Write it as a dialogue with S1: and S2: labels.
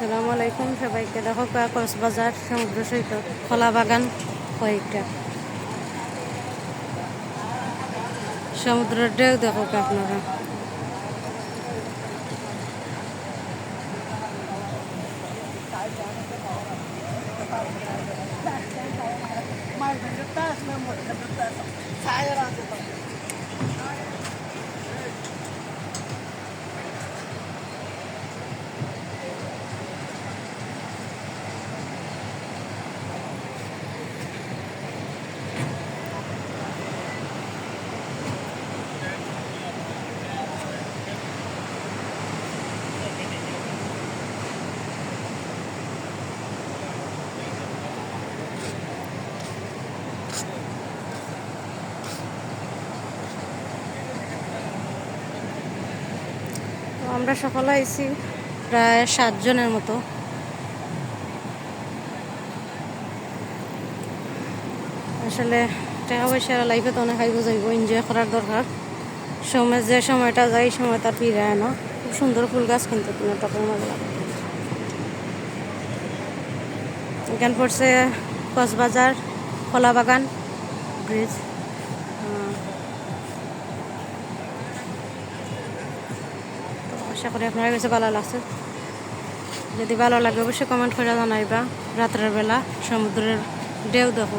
S1: সালামু আলাইকুম সবাইকে। দেখো কক্সবাজার সমুদ্র সৈকত কলা বাগান কয়েকটা। সমুদ্রের ঢেউ দেখো আপনারা। তো। আমরা সকালে আইছি প্রায় সাতজনের মতো। আসলে টাকা পয়সা লাইফে তো অনেক হাইব যাইব এনজয় করার দরকার। সময় যে সময়টা যায়, এই সময় তার ফিরে না। খুব সুন্দর ফুল গাছ কিন্তু তোমার মাঝে লাগে এখান পড়ছে কক্সবাজার কলা বাগান ব্রিজ আশা করি আপনার কাছে ভালো লাগছে। যদি ভালো লাগে, অবশ্যই কমেন্ট করে জানাইবা। রাত্রের বেলা সমুদ্রের ঢেউ দেখো।